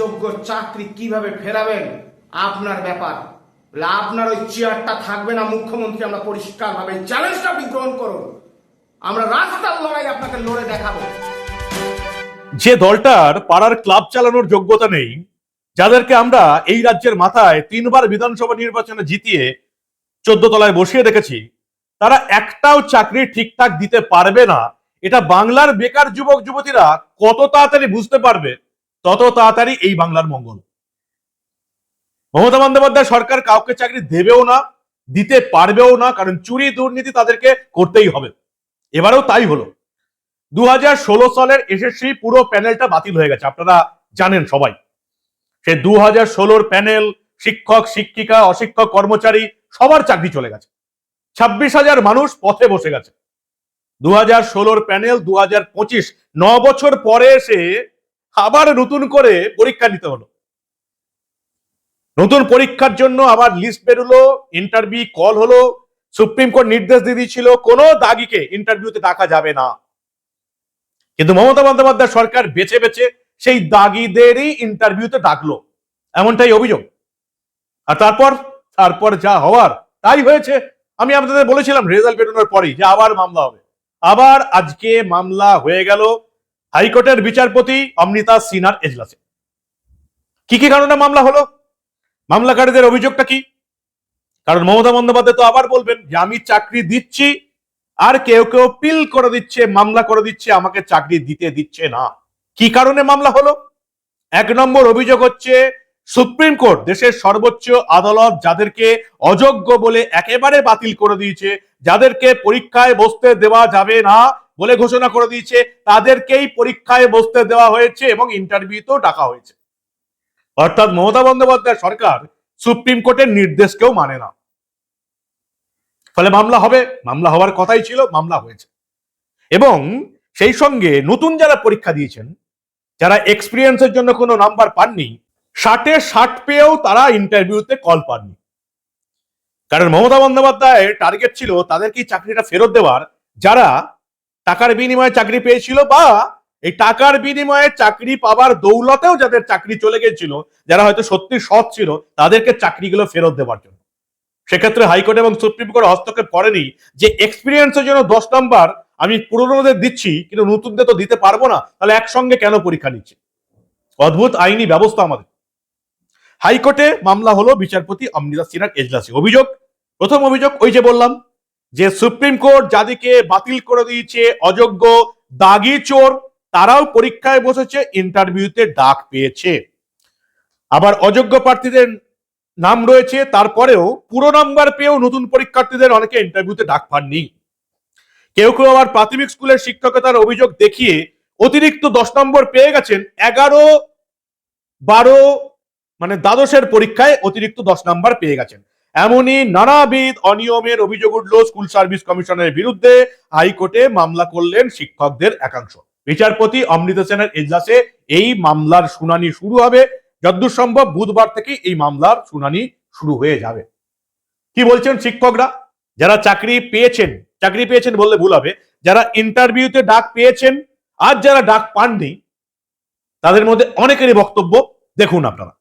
যোগ্য চাকরি কীভাবে ফেরাবেন? আপনার ব্যাপার। আপনার ওই চেয়ারটা থাকবে না, মুখ্যমন্ত্রী, আমরা পরিষ্কারভাবে চ্যালেঞ্জটা আপনি গ্রহণ করুন। আমরা রাস্তার লড়াই আপনাকে লড়ে দেখাবো। যে দলটার পাড়ার ক্লাব চালানোর যোগ্যতা নেই, যাদেরকে আমরা এই রাজ্যের মাথায় তিনবার বিধানসভা নির্বাচনে জিতিয়ে চোদ্দ তলায় বসিয়ে রেখেছি তারা একটাও চাকরি ঠিকঠাক দিতে পারবে না। এটা বাংলার বেকার যুবক যুবতীরা কত তাড়াতাড়ি বুঝতে পারবে? তত তাড়াতাড়ি এই বাংলার মঙ্গল। মমতা বন্দ্যোপাধ্যায় সরকার কাউকে চাকরি দেবেও না, দিতে পারবেও না, কারণ চুরি দুর্নীতি তাদেরকে করতেই হবে। এবারেও তাই হলো। দু সালের এসএসসি পুরো প্যানেলটা বাতিল হয়ে গেছে, আপনারা জানেন সবাই। সে দু হাজার প্যানেল, শিক্ষক, শিক্ষিকা, অশিক্ষক, কর্মচারী, সবার চাকরি চলে গেছে। ছাব্বিশ হাজার মানুষ পথে বসে গেছে। দু হাজার প্যানেল দু হাজার পঁচিশ বছর পরে এসে আবার নতুন করে পরীক্ষা নিতে হলো। নতুন পরীক্ষার জন্য আবার লিস্ট বেরোলো ইন্টারভিউ কল হলো, সুপ্রিম কোর্ট নির্দেশ দিয়ে দিয়েছিল, কোনো দাগিকে ইন্টারভিউতে ডাকা যাবে না। কিন্তু মমতা বন্দ্যোপাধ্যায় সরকার বেছে বেছে সেই দাগিদেরই ইন্টারভিউতে ডাকলো। এমনটাই অভিযোগ। আর তারপর তারপর যা হওয়ার, তাই হয়েছে। আমি আপনাদের বলেছিলাম রেজাল্ট বেরোনোর পরেই যে আবার মামলা হবে। আবার আজকে মামলা হয়ে গেল। হাইকোর্টের বিচারপতি অমৃতা সিনহার এজলাসে। কি কি কারণে মামলা হলো? মামলাকারীদের অভিযোগটা কি? কারণ মমতা বন্দ্যোপাধ্যায় তো আবার বলবেন যে, আমি চাকরি দিচ্ছি, আর কেউ কেউ পিল করে দিচ্ছে, মামলা করে দিচ্ছে, আমাকে চাকরি দিতে দিচ্ছে না। কি কারণে মামলা হলো? এক নম্বর অভিযোগ হচ্ছে, সুপ্রিম কোর্ট দেশের সর্বোচ্চ আদালত যাদেরকে অযোগ্য বলে একেবারে বাতিল করে দিয়েছে, যাদেরকে পরীক্ষায় বসতে দেওয়া যাবে না বলে ঘোষণা করে দিয়েছে। তাদেরকেই পরীক্ষায় বসতে দেওয়া হয়েছে এবং ইন্টারভিউতেও ডাকা হয়েছে। অর্থাৎ মমতা বন্দ্যোপাধ্যায় সরকার সুপ্রিম কোর্টের নির্দেশকেও মানে না। ফলে মামলা হবে, মামলা হওয়ার কথাই ছিল, মামলা হয়েছে। এবং সেই সঙ্গে নতুন যারা পরীক্ষা দিয়েছেন, যারা এক্সপিরিয়েন্সের জন্য কোনো নাম্বার পাননি, ষাটে ষাট পেয়েও তারা ইন্টারভিউতে কল পাননি। কারণ মমতা বন্দ্যোপাধ্যায়ের টার্গেট ছিল তাদেরকে চাকরিটা ফেরত দেওয়ার। যারা টাকার বিনিময়ে চাকরি পেয়েছিল বা এই টাকার বিনিময়ে চাকরি পাবার দৌলতেও যাদের চাকরি চলে গেছিল, যারা হয়তো সত্যি সৎ ছিল, তাদেরকে চাকরিগুলো ফেরত দেওয়ার জন্য। সেক্ষেত্রে হাইকোর্ট এবং সুপ্রিম কোর্ট হস্তক্ষেপ করেনি যে এক্সপিরিয়েন্সের জন্য দশ নম্বর আমি পুরনোদের দিচ্ছি, কিন্তু নতুনদের তো দিতে পারব না, তাহলে একসঙ্গে কেন পরীক্ষা নিচ্ছে? অদ্ভুত আইনি ব্যবস্থা আমাদের। হাইকোর্টে মামলা হলো বিচারপতি অমৃতা সিনহার এজলাসে। অভিযোগ? প্রথম অভিযোগ ওই যে বললাম যে সুপ্রিম কোর্ট যাদেরকে বাতিল করে দিয়েছে, অযোগ্য দাগি চোর, তারাও পরীক্ষায় বসেছে ইন্টারভিউতে ডাক পেয়েছে। আবার অযোগ্য প্রার্থীদের নাম রয়েছে, তারপরেও পুরো নাম্বার পেয়েও নতুন পরীক্ষার্থীদের অনেকে ইন্টারভিউতে ডাক পাননি। কেউ কেউ আবার প্রাথমিক স্কুলের শিক্ষকতার অভিযোগ দেখিয়ে অতিরিক্ত দশ নম্বর পেয়ে গেছেন এগারো বারো মানে দ্বাদশের পরীক্ষায় অতিরিক্ত দশ নাম্বার পেয়ে গেছেন। এমনই নানাবিধ অনিয়মের অভিযোগ উঠল স্কুল সার্ভিস কমিশনের বিরুদ্ধে। হাইকোর্টে মামলা করলেন শিক্ষকদের একাংশ। বিচারপতি অমৃতা সেনের এজলাসে এই মামলার শুনানি শুরু হবে। যতদূর সম্ভব বুধবার থেকে এই মামলার শুনানি শুরু হয়ে যাবে। কি বলছেন শিক্ষকরা? যারা চাকরি পেয়েছেন চাকরি পেয়েছেন বললে ভুল হবে। যারা ইন্টারভিউতে ডাক পেয়েছেন, আর যারা ডাক পাননি, তাদের মধ্যে অনেকেরই বক্তব্য দেখুন আপনারা।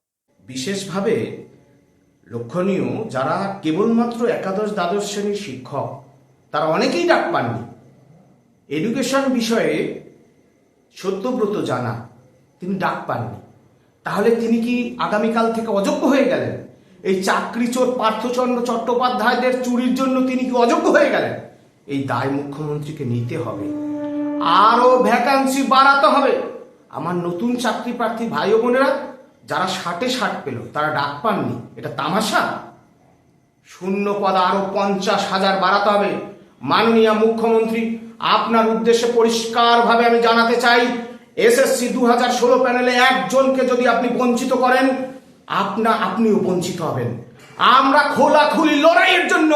বিশেষভাবে লক্ষণীয় যারা কেবলমাত্র একাদশ দ্বাদশ শ্রেণির শিক্ষক, তারা অনেকেই ডাক পাননি। এডুকেশন বিষয়ে সত্যব্রত জানা, তিনি ডাক পাননি। তাহলে তিনি কি আগামীকাল থেকে অযোগ্য হয়ে গেলেন? এই চাকরি চোর পার্থচন্দ্র চট্টোপাধ্যায়দের চুরির জন্য তিনি কি অযোগ্য হয়ে গেলেন? এই দায় মুখ্যমন্ত্রীকে নিতে হবে। আরও ভ্যাকান্সি বাড়াতে হবে। আমার নতুন চাকরি প্রার্থী ভাই বোনেরা যারা ষাটে ষাট পেল, তারা ডাক পাননি। এটা তামাশা? শূন্য পদ আরও পঞ্চাশ হাজার বাড়াতে হবে। মাননীয় মুখ্যমন্ত্রী, আপনার উদ্দেশ্যে পরিষ্কারভাবে আমি জানাতে চাই, এসএসসি দু হাজার ষোলো প্যানেলে একজনকে যদি আপনি বঞ্চিত করেন, আপনা আপনিও বঞ্চিত হবেন। আমরা খোলাখুলি লড়াইয়ের জন্য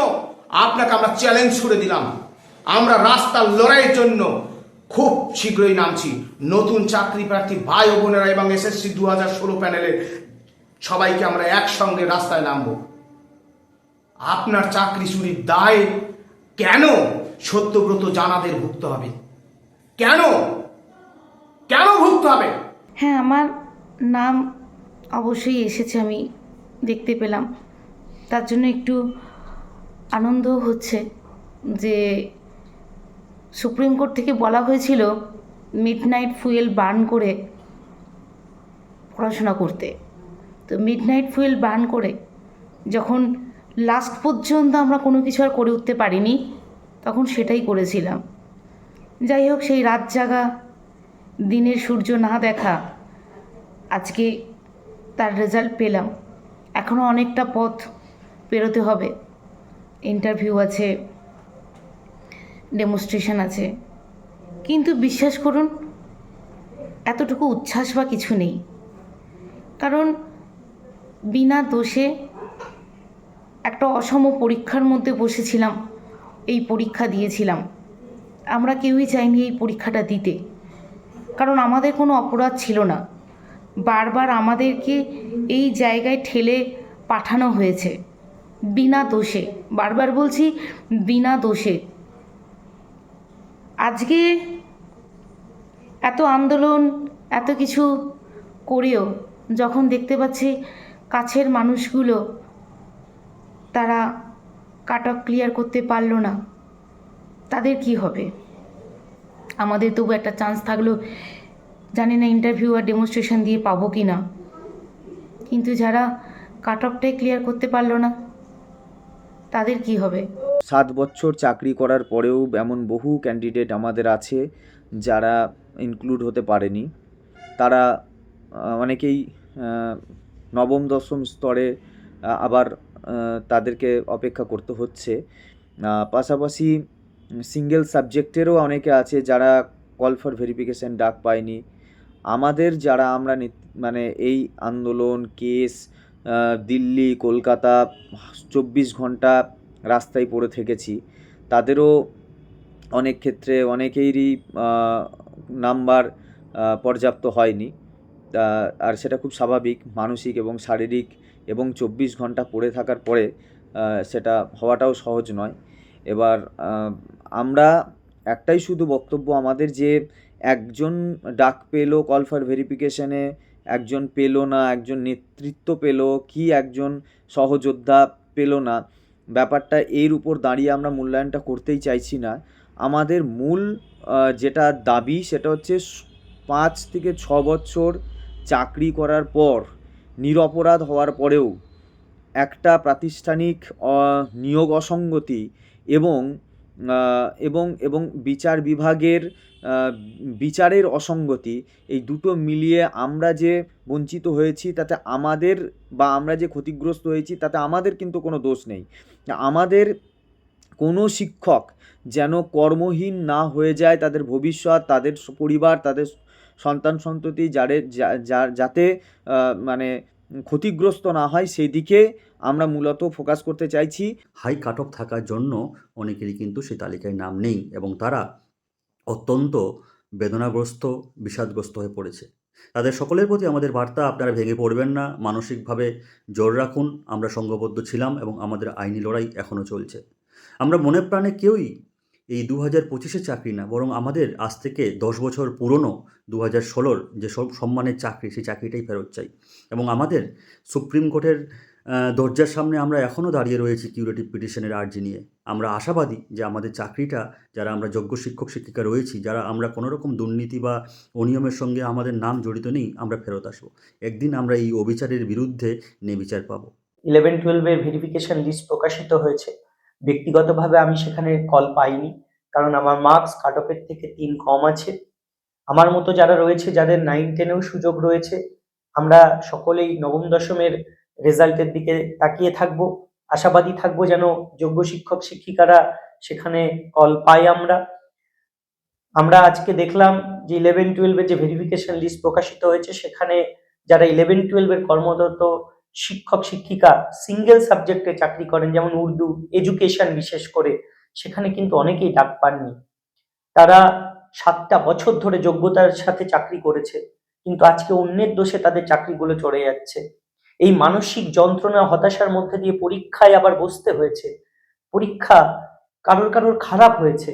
আপনাকে আমরা চ্যালেঞ্জ ছুড়ে দিলাম। আমরা রাস্তার লড়াইয়ের জন্য খুব শীঘ্রই নামছি। নতুন চাকরি প্রার্থী ভাই ও বোনেরা এবং এসএসসি দু হাজার ষোলো প্যানেলের সবাইকে আমরা একসঙ্গে রাস্তায় নামবো। আপনার চাকরি চুরির দায় কেন সত্যব্রত জানাদের ভুগতে হবে? কেন? কেন ভুগতে হবে? হ্যাঁ আমার নাম অবশ্যই এসেছে, আমি দেখতে পেলাম। তার জন্য একটু আনন্দ হচ্ছে যে সুপ্রিম কোর্ট থেকে বলা হয়েছিল মিড নাইট ফুয়েল বার্ন করে পড়াশোনা করতে। তো মিড নাইট ফুয়েল বার্ন করে যখন লাস্ট পর্যন্ত আমরা কোনো কিছু আর করে উঠতে পারিনি, তখন সেটাই করেছিলাম। যাই হোক, সেই রাত জাগা, দিনের সূর্য না দেখা, আজকে তার রেজাল্ট পেলাম। এখনও অনেকটা পথ পেরোতে হবে। ইন্টারভিউ আছে ডেমনস্ট্রেশন আছে। কিন্তু বিশ্বাস করুন, এতটুকু উচ্ছ্বাস বা কিছু নেই। কারণ বিনা দোষে একটা অসম পরীক্ষার মধ্যে বসেছিলাম, এই পরীক্ষা দিয়েছিলাম। আমরা কেউই চাইনি এই পরীক্ষাটা দিতে। কারণ আমাদের কোনো অপরাধ ছিল না। বারবার আমাদেরকে এই জায়গায় ঠেলে পাঠানো হয়েছে। বিনা দোষে। বারবার বলছি, বিনা দোষে। আজকে এত আন্দোলন, এত কিছু করেও যখন দেখতে পাচ্ছি কাছের মানুষগুলো, তারা কাট অফ ক্লিয়ার করতে পারল না, তাদের কি হবে? আমাদের তবু একটা চান্স থাকল, জানি না ইন্টারভিউ আর ডেমনস্ট্রেশন দিয়ে পাবো কি না, কিন্তু যারা কাট অফটাই ক্লিয়ার করতে পারল না, তাদের কি হবে? সাত বছর চাকরি করার পরেও এমন বহু ক্যান্ডিডেট আমাদের আছে যারা ইনক্লুড হতে পারেনি। তারা অনেকেই নবম, দশম স্তরে আবার তাদেরকে অপেক্ষা করতে হচ্ছে। পাশাপাশি সিঙ্গেল সাবজেক্টেরও অনেকে আছে যারা কল ফর ভেরিফিকেশান ডাক পায়নি। আমাদের যারা আমরা মানে এই আন্দোলন কেস দিল্লি, কলকাতা, চব্বিশ ঘণ্টা রাস্তায় পড়ে থেকেছি। তাদেরও অনেক ক্ষেত্রে অনেকেরই নাম্বার পর্যাপ্ত হয়নি। আর সেটা খুব স্বাভাবিক, মানসিক এবং শারীরিক এবং চব্বিশ ঘণ্টা পড়ে থাকার পরে সেটা হওয়াটাও সহজ নয়। এবার আমরা একটাই শুধু বক্তব্য, আমাদের যে একজন ডাক পেল কল ফর ভেরিফিকেশনে, একজন পেল না, একজন নেতৃত্ব পেল, কি একজন সহযোদ্ধা পেল না ব্যাপারটা এর উপর দাঁড়িয়ে আমরা মূল্যায়নটা করতেই চাইছি না। আমাদের মূল যেটা দাবি সেটা হচ্ছে পাঁচ থেকে ছ বছর চাকরি করার পর, নিরপরাধ হওয়ার পরেও একটা প্রাতিষ্ঠানিক নিয়োগ অসঙ্গতি এবং এবং এবং বিচার বিভাগের বিচারের অসঙ্গতি, এই দুটো মিলিয়ে আমরা যে বঞ্চিত হয়েছি, তাতে আমাদের বা আমরা যে ক্ষতিগ্রস্ত হয়েছি, তাতে আমাদের কিন্তু কোনো দোষ নেই। আমাদের কোনো শিক্ষক যেন কর্মহীন না হয়ে যায় তাদের ভবিষ্যৎ, তাদের পরিবার, তাদের সন্তান সন্ততি যাদের যা- যা- যাতে মানে ক্ষতিগ্রস্ত না হয়, সেই দিকে আমরা মূলত ফোকাস করতে চাইছি। হাই কাট অফ থাকার জন্য অনেকেরই কিন্তু সেই তালিকায় নাম নেই এবং তারা অত্যন্ত বেদনাগ্রস্ত, বিষাদগ্রস্ত হয়ে পড়েছে। তাদের সকলের প্রতি আমাদের বার্তা, আপনারা ভেঙে পড়বেন না। মানসিকভাবে জোর রাখুন। আমরা সঙ্গবদ্ধ ছিলাম এবং আমাদের আইনি লড়াই এখনও চলছে। আমরা মনে প্রাণে কেউই এই দু হাজার পঁচিশে চাকরি না, বরং আমাদের আজ থেকে দশ বছর পুরনো দু হাজার ষোলোর যে সব সম্মানের চাকরি, সেই চাকরিটাই ফেরত চাই। এবং আমাদের সুপ্রিম কোর্টের দরজার সামনে আমরা এখনও দাঁড়িয়ে রয়েছি কিউরেটিভ পিটিশনের আর্জি নিয়ে। আমরা আশাবাদী যে আমাদের চাকরিটা, যারা আমরা যোগ্য শিক্ষক, শিক্ষিকা রয়েছি, যারা আমরা কোনো রকম দুর্নীতি বা অনিয়মের সঙ্গে আমাদের নাম জড়িত নেই, আমরা ফেরত আসব। একদিন আমরা এই অবিচারের বিরুদ্ধে নেবিচার পাবো। ইলেভেন টুয়েলভের ভেরিফিকেশন লিস্ট প্রকাশিত হয়েছে। ব্যক্তিগতভাবে আমি সেখানে কল পাইনি। কারণ আমার মার্কস কাট অফের থেকে তিন কম আছে। আমার মতো যারা রয়েছে, যাদের নাইন টেনেও সুযোগ রয়েছে, আমরা সকলেই নবম, দশমের রেজাল্টের দিকে তাকিয়ে থাকব। আশাবাদী থাকব যেন যোগ্য শিক্ষক, শিক্ষিকারা সেখানে কল পাই আমরা। আমরা আজকে দেখলাম যে ইলেভেন টুয়েলভের যে ভেরিফিকেশন লিস্ট প্রকাশিত হয়েছে, সেখানে যারা ইলেভেন টুয়েলভের কর্মরত শিক্ষক, শিক্ষিকা সিঙ্গেল সাবজেক্টে চাকরি করেন, যেমন উর্দু এডুকেশন বিশেষ করে, সেখানে কিন্তু অনেকেই ডাক পাননি। তারা সাতটা বছর ধরে যোগ্যতার সাথে চাকরি করেছে, কিন্তু আজকে অন্যের দোষে তাদের চাকরিগুলো চড়ে যাচ্ছে। এই মানসিক যন্ত্রণা, হতাশার মধ্যে দিয়ে পরীক্ষায় আবার বসতে হয়েছে। পরীক্ষা কারোর কারোর খারাপ হয়েছে।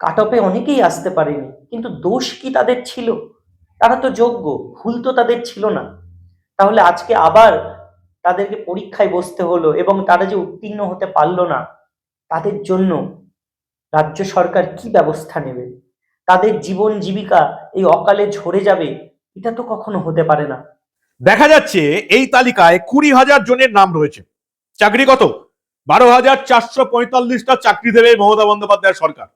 কাট অফে অনেকেই আসতে পারেনি, কিন্তু দোষ কি তাদের ছিল? তারা তো যোগ্য, ভুল তো তাদের ছিল না। তাহলে আজকে আবার তাদেরকে পরীক্ষায় বসতে হলো এবং তারা যে উত্তীর্ণ হতে পারল না, তাদের জন্য রাজ্য সরকার কি ব্যবস্থা নেবে? তাদের জীবন জীবিকা এই অকালে ঝরে যাবে, এটা তো কখনো হতে পারে না। দেখা যাচ্ছে এই তালিকায় কুড়ি হাজার জনের নাম রয়েছে। চাকরি কত? বারো হাজার চারশো পঁয়তাল্লিশটা চাকরি দেবে মমতা বন্দ্যোপাধ্যায় সরকার।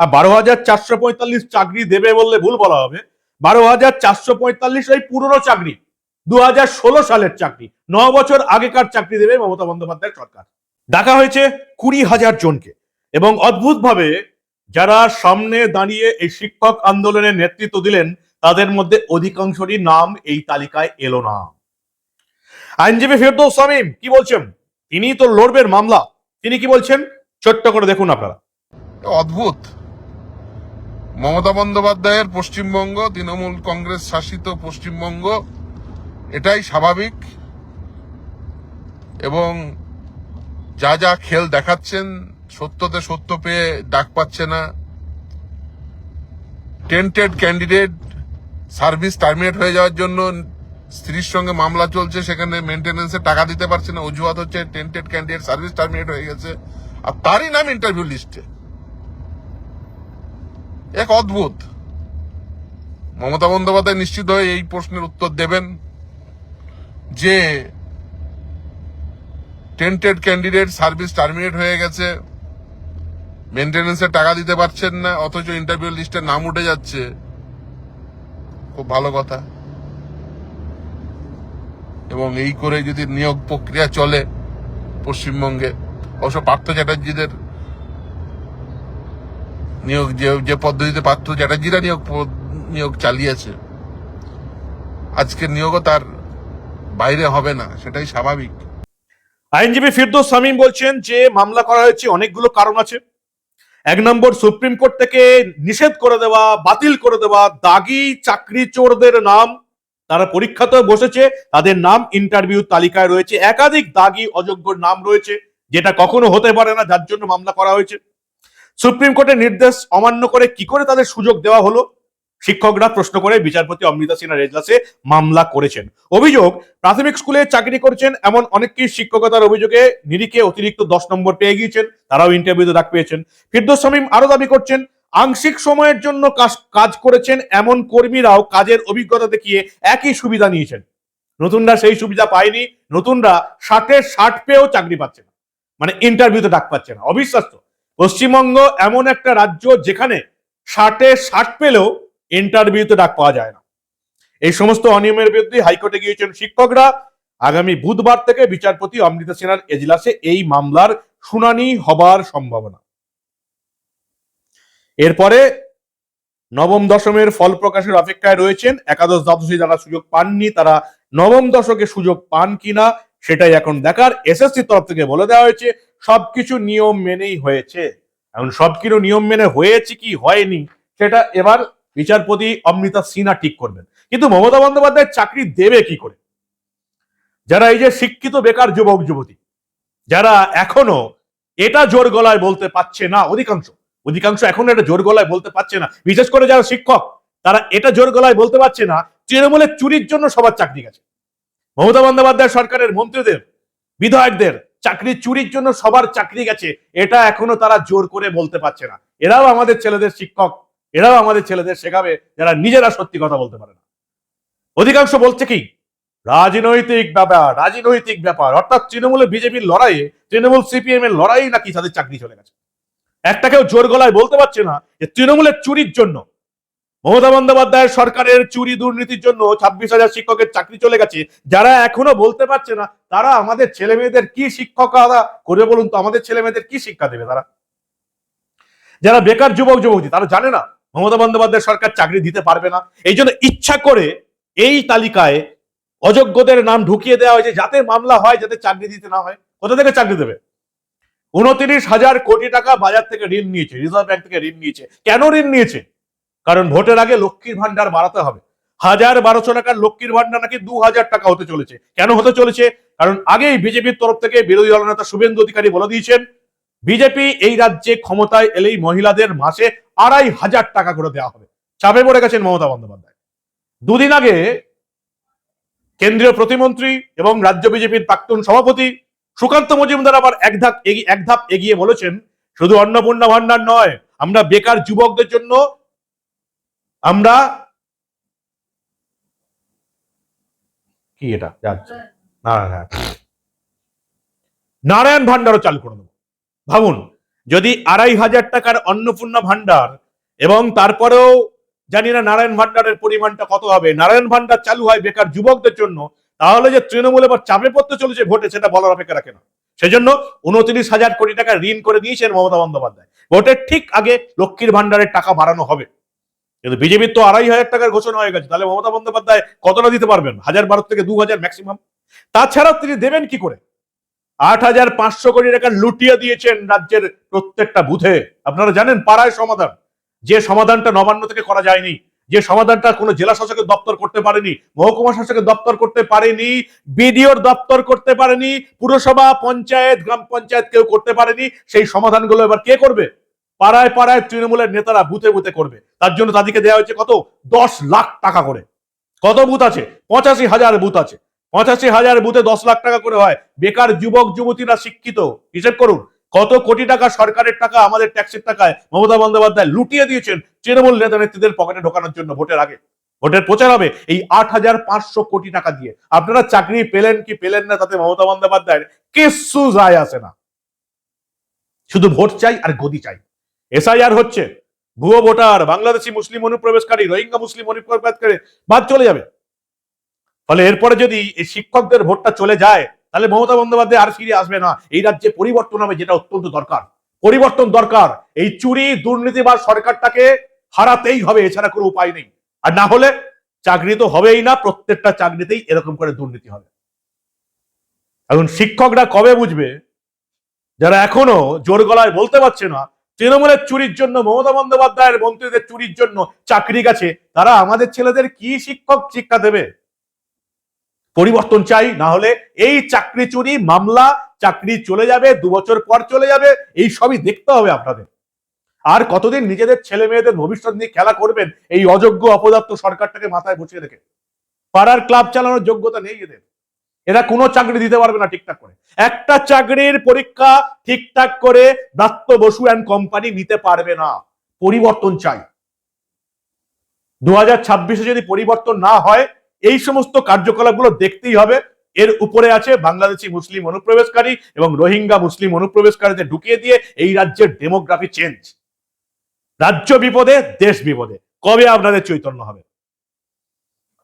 আর বারো হাজার চারশো পঁয়তাল্লিশ চাকরি দেবে বললে ভুল বলা হবে। বারো হাজার চারশো পঁয়তাল্লিশ ওই পুরনো চাকরি। দু হাজার ষোলো সালের চাকরি। ন বছর আগেকার চাকরি দেবে মমতা বন্দ্যোপাধ্যায় সরকার। ডাকা হয়েছে কুড়ি হাজার জনকে। এবং অদ্ভুতভাবে যারা সামনে দাঁড়িয়ে এই শিক্ষক আন্দোলনের নেতৃত্ব দিলেন, তাদের মধ্যে অধিকাংশরই নাম এই তালিকায় এলো না। আইনজীবী ফেরদৌস সামিম কি বলছেন? তিনি তো লড়বেন মামলা। তিনি কি বলছেন? ছোট্ট করে দেখুন আপনারা। অদ্ভুত। মমতা বন্দ্যোপাধ্যায়ের পশ্চিমবঙ্গ, তৃণমূল কংগ্রেস শাসিত পশ্চিমবঙ্গ এটাই স্বাভাবিক। এবং যা যা খেল দেখাচ্ছেন, সত্যতে সত্য পেয়ে ডাক পাচ্ছে না। টেন্টেড ক্যান্ডিডেট সার্ভিস টার্মিনেট হয়ে যাওয়ার জন্য স্ত্রীর সঙ্গে মামলা চলছে, সেখানে মেনটেন্যান্সে টাকা দিতে পারছে না। অজুহাত হচ্ছে টেন্টেড ক্যান্ডিডেট সার্ভিস টার্মিনেট হয়ে গেছে। আর তারই নাম ইন্টারভিউ লিস্টে। এক অদ্ভুত। মমতা বন্দ্যোপাধ্যায় নিশ্চিত হয়ে এই প্রশ্নের উত্তর দেবেন। যে টেন্টেড ক্যান্ডিডেট সার্ভিস টার্মিনেট হয়ে গেছে মেনটেন্যান্সের টাকা দিতে পারছেন না, অথচ ইন্টারভিউ লিস্টে নাম উঠে যাচ্ছে। খুব ভালো কথা। এবং এই করে যদি নিয়োগ প্রক্রিয়া চলে পশ্চিমবঙ্গে, অবশ্য পার্থ চ্যাটার্জিদের নিয়োগ, যে যে পদ্ধতিতে পার্থ চ্যাটার্জিরা নিয়োগ নিয়োগ চালিয়েছে আজকে নিয়োগও তার বাইরে হবে না, সেটাই স্বাভাবিক। আইনজীবী ফিরদৌস সামিম বলছেন যে মামলা করা হয়েছে, অনেকগুলো কারণ আছে। এক নম্বর, সুপ্রিম কোর্ট থেকে নিষেধ করে দেওয়া, বাতিল করে দেওয়া, দাগি চাকরি চোরদের নাম তারা পরীক্ষাতে বসেছে, তাদের নাম ইন্টারভিউ তালিকায় রয়েছে, একাধিক দাগি অযোগ্যর নাম রয়েছে, যেটা কখনো হতে পারে না, যার জন্য মামলা করা হয়েছে। সুপ্রিম কোর্টের নির্দেশ অমান্য করে কি করে তাদের সুযোগ দেওয়া হলো? শিক্ষকরা প্রশ্ন করে বিচারপতি অমৃতা সিনহার এজলাসে মামলা করেছেন। অভিযোগ, প্রাথমিক স্কুলে চাকরি করছেন এমন অনেকেই শিক্ষকতার অভিযোগে নিরিখে অতিরিক্ত দশ নম্বর পেয়ে গিয়েছেন, তারাও ইন্টারভিউতে ডাক পেয়েছেন। ফিরদোস শামীম আরও দাবি করছেন, আংশিক সময়ের জন্য কাজ- কাজ করেছেন এমন কর্মীরাও কাজের অভিজ্ঞতা দেখিয়ে একই সুবিধা নিয়েছেন। নতুনরা সেই সুবিধা পায়নি, নতুনরা ষাটে ষাট পেয়েও চাকরি পাচ্ছে না। মানে ইন্টারভিউতে ডাক পাচ্ছে না। অবিশ্বাস্য। পশ্চিমবঙ্গ এমন একটা রাজ্য যেখানে ষাটে ষাট পেলেও ইন্টারভিউতে ডাক পাওয়া যায় না। এই সমস্ত অনিয়মের বিরুদ্ধে হাইকোর্টে গিয়েছেন শিক্ষকরা। আগামী বুধবার থেকে বিচারপতি অমৃতা সিনহার এজলাসে এই মামলার শুনানি হবার সম্ভাবনা। এরপরে নবম দশমের ফল প্রকাশের অপেক্ষায় রয়েছেন একাদশ দ্বাদশী যারা সুযোগ পাননি, তারা নবম দশকে সুযোগ পান কিনা সেটাই এখন দেখার। এসএসসি তরফ থেকে বলে দেওয়া হয়েছে, সবকিছু নিয়ম মেনেই হয়েছে। এখন সবকিছু নিয়ম মেনে হয়েছে কি হয়নি, সেটা এবার বিচারপতি অমৃতা সিনহা ঠিক করবেন। কিন্তু মমতা বন্দ্যোপাধ্যায় চাকরি দেবে কি করে? যারা এই যে শিক্ষিত বেকার যুবক, যুবতী, যারা এখনও এটা জোর গলায় বলতে পারছে না, অধিকাংশ অধিকাংশ এখনও এটা জোর গলায় বলতে পারছে না। বিশেষ করে যারা শিক্ষক, তারা এটা জোর গলায় বলতে পারছে না তৃণমূলের চুরির জন্য সবার চাকরি গেছে। মমতা বন্দ্যোপাধ্যায় সরকারের মন্ত্রীদের, বিধায়কদের চাকরি চুরির জন্য সবার চাকরি গেছে, এটা এখনও তারা জোর করে বলতে পারছে না। এরাও আমাদের ছেলেদের শিক্ষক এরাও আমাদের ছেলেদের শেখাবে, যারা নিজেরা সত্যি কথা বলতে পারে না। অধিকাংশ বলছে কি? রাজনৈতিক ব্যাপার রাজনৈতিক ব্যাপার। অর্থাৎ তৃণমূলের বিজেপির লড়াইয়ে, তৃণমূল সিপিএম এর লড়াই নাকি তাদের চাকরি চলে গেছে। একটা কেউ জোর গলায় বলতে পারছে না যে তৃণমূলের চুরির জন্য, মমতা বন্দ্যোপাধ্যায়ের সরকারের চুরি দুর্নীতির জন্য ছাব্বিশ হাজার শিক্ষকের চাকরি চলে গেছে। যারা এখনও বলতে পারছে না, তারা আমাদের ছেলে মেয়েদের কি শিক্ষকতা করবে বলুন তো, আমাদের ছেলে মেয়েদের কি শিক্ষা দেবে তারা? যারা বেকার যুবক যুবতী, তারা জানে না মমতা বন্দ্যোপাধ্যায় সরকার চাকরি দিতে পারবে না। এই জন্য ইচ্ছা করে এই তালিকায় অযোগ্যদের নাম ঢুকিয়ে দেওয়া হয়েছে, যাতে মামলা হয়, যাতে চাকরি দিতে না হয়। কোথা থেকে চাকরি দেবে? উনত্রিশ হাজার কোটি টাকা বাজার থেকে ঋণ নিয়েছে, রিজার্ভ ব্যাংক থেকে ঋণ নিয়েছে। কেন ঋণ নিয়েছে? কারণ ভোটের আগে লক্ষ্মীর ভান্ডার বাড়াতে হবে। হাজার বারোশো টাকার লক্ষ্মীর ভান্ডার নাকি দু হাজার টাকা হতে চলেছে। কেন হতে চলেছে? কারণ আগেই বিজেপির তরফ থেকে বিরোধী দলনেতা শুভেন্দু অধিকারী বলে দিয়েছেন বিজেপি এই রাজ্যে ক্ষমতায় এলেই মহিলাদের মাসে আড়াই হাজার টাকা করে দেওয়া হবে। চাপে পড়ে গেছেন মমতা বন্দ্যোপাধ্যায়। দুদিন আগে কেন্দ্রীয় প্রতিমন্ত্রী এবং রাজ্য বিজেপির প্রাক্তন সভাপতি সুকান্ত মজুমদার আবার এক ধাপ এক ধাপ এগিয়ে বলেছেন, শুধু অন্নপূর্ণা ভান্ডার নয়, আমরা বেকার যুবকদের জন্য আমরা কি এটা? নারায়ণ ভান্ডারও চালু করে দেবো। ভাবুন, যদি আড়াই হাজার টাকার অন্নপূর্ণা ভান্ডার এবং তারপরেও জানি না নারায়ণ ভান্ডারের পরিমাণটা কত হবে, নারায়ণ ভান্ডার চালু হয় বেকার যুবকদের জন্য, তাহলে যে তৃণমূল এবার চাপে পড়তে চলেছে ভোটে সেটা বলার অপেক্ষা রাখে না। সেজন্য উনত্রিশ হাজার কোটি টাকা ঋণ করে দিয়েছেন মমতা বন্দ্যোপাধ্যায়। ভোটের ঠিক আগে লক্ষ্মীর ভান্ডারের টাকা বাড়ানো হবে। কিন্তু বিজেপির তো আড়াই হাজার টাকার ঘোষণা হয়ে গেছে, তাহলে মমতা বন্দ্যোপাধ্যায় কতটা দিতে পারবেন? হাজার বারো থেকে দু হাজার ম্যাক্সিমাম তাছাড়াও তিনি দেবেন কি করে? আট হাজার পাঁচশো কোটি টাকা লুটিয়ে দিয়েছেন রাজ্যের প্রত্যেকটা বুথে। আপনারা জানেন পাড়ায় সমাধান। যে সমাধানটা নবান্ন থেকে করা যায়নি, যে সমাধানটা কোনো জেলা শাসকের দপ্তর করতে পারেনি, মহকুমা শাসকের দপ্তর করতে পারেনি, বিডিওর দপ্তর করতে পারেনি, পুরসভা, পঞ্চায়েত, গ্রাম পঞ্চায়েত কেউ করতে পারেনি, সেই সমাধানগুলো এবার কে করবে? পাড়ায় পাড়ায় তৃণমূলের নেতারা বুথে বুথে করবে। তার জন্য তাদেরকে দেওয়া হয়েছে কত? দশ লাখ টাকা করে। কত বুথ আছে? পঁচাশি হাজার বুথ আছে। পঁচাশি হাজার বুথে দশ লাখ টাকা করে হয়। বেকার যুবক, যুবতীরা শিক্ষিত। হিসেব করুন, কত কোটি টাকা সরকারের টাকা, আমাদের ট্যাক্সের টাকায় মমতা বন্দ্যোপাধ্যায় লুটিয়ে দিয়েছেন তৃণমূল নেতা নেত্রীদের পকেটে ঢোকানোর জন্য ভোটের আগে। ভোটের প্রচার হবে এই আট হাজার পাঁচশো কোটি টাকা দিয়ে। আপনারা চাকরি পেলেন কি পেলেন না তাতে মমতা বন্দ্যোপাধ্যায়ের কিচ্ছু যায় আসে না। শুধু ভোট চাই আর গদি চাই। এসআইআর হচ্ছে। ভুয়ো ভোটার, বাংলাদেশি মুসলিম অনুপ্রবেশকারী, রোহিঙ্গা মুসলিম অনুপ্রবেশকারী, বাদ চলে যাবে। ফলে এরপরে যদি এই শিক্ষকদের ভোটটা চলে যায়, তাহলে মমতা বন্দ্যোপাধ্যায় আর ফিরে আসবে না। এই রাজ্যে পরিবর্তন হবে, যেটা অত্যন্ত দরকার। পরিবর্তন দরকার। এই চুরি দুর্নীতি বা সরকারটাকে হারাতেই হবে, এছাড়া কোনো উপায় নেই। আর না হলে চাকরি তো হবেই না, প্রত্যেকটা চাকরিতেই এরকম করে দুর্নীতি হবে। এখন শিক্ষকরা কবে বুঝবে? যারা এখনও জোর গলায় বলতে পারছে না, তৃণমূলের চুরির জন্য, মমতা বন্দ্যোপাধ্যায়ের মন্ত্রীদের চুরির জন্য চাকরি গেছে, তারা আমাদের ছেলেদের কি শিক্ষক শিক্ষা দেবে? পরিবর্তন চাই, না হলে এই চাকরি চুরি, মামলা, চাকরি চলে যাবে, দু বছর পর চলে যাবে, এই সবই দেখতে হবে আপনাদের। আর কতদিন নিজেদের ছেলে মেয়েদের ভবিষ্যৎ নিয়ে খেলা করবেন, এই অযোগ্য অপদার্থ সরকারটাকে মাথায় বসিয়ে রেখে? পাড়ার ক্লাব চালানোর যোগ্যতা নেই এদের। এরা কোনো চাকরি দিতে পারবে না ঠিকঠাক করে। একটা চাকরির পরীক্ষা ঠিকঠাক করে দত্ত বসু অ্যান্ড কোম্পানি নিতে পারবে না। পরিবর্তন চাই। দু হাজার যদি পরিবর্তন না হয় এই সমস্ত কার্যকলাপগুলো দেখতেই হবে। এর উপরে আছে বাংলাদেশি মুসলিম অনুপ্রবেশকারী এবং রোহিঙ্গা মুসলিম অনুপ্রবেশকারীদের ঢুকিয়ে দিয়ে এই রাজ্যের ডেমোগ্রাফি চেঞ্জ রাজ্য বিপদে, দেশ বিপদে। কবে আপনাদের চৈতন্য হবে?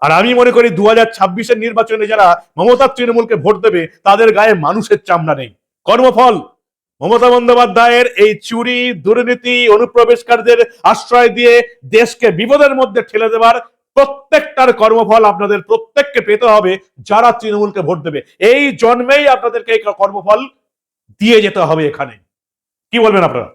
আর আমি মনে করি দু হাজার ছাব্বিশের নির্বাচনে যারা মমতার তৃণমূলকে ভোট দেবে, তাদের গায়ে মানুষের চামড়া নেই। কর্মফল, মমতা বন্দ্যোপাধ্যায়ের এই চুরি, দুর্নীতি, অনুপ্রবেশকারীদের আশ্রয় দিয়ে দেশকে বিপদের মধ্যে ঠেলে দেওয়ার প্রত্যেকটার কর্মফল আপনাদের প্রত্যেককে পেতে হবে, যারা তৃণমূলকে ভোট দেবে। এই জন্মেই আপনাদেরকে এই কর্মফল দিয়ে যেতে হবে এখানে। কি বলবেন আপনারা?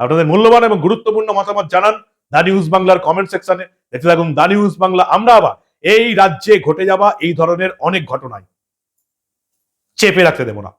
আপনাদের মূল্যবান এবং গুরুত্বপূর্ণ মতামত জানান দা নিউজ বাংলার কমেন্ট সেকশনে দেখতে থাকুন দা নিউজ বাংলা। আমরা আবার এই রাজ্যে ঘটে যাওয়া এই ধরনের অনেক ঘটনায় চেপে রাখতে দেব না।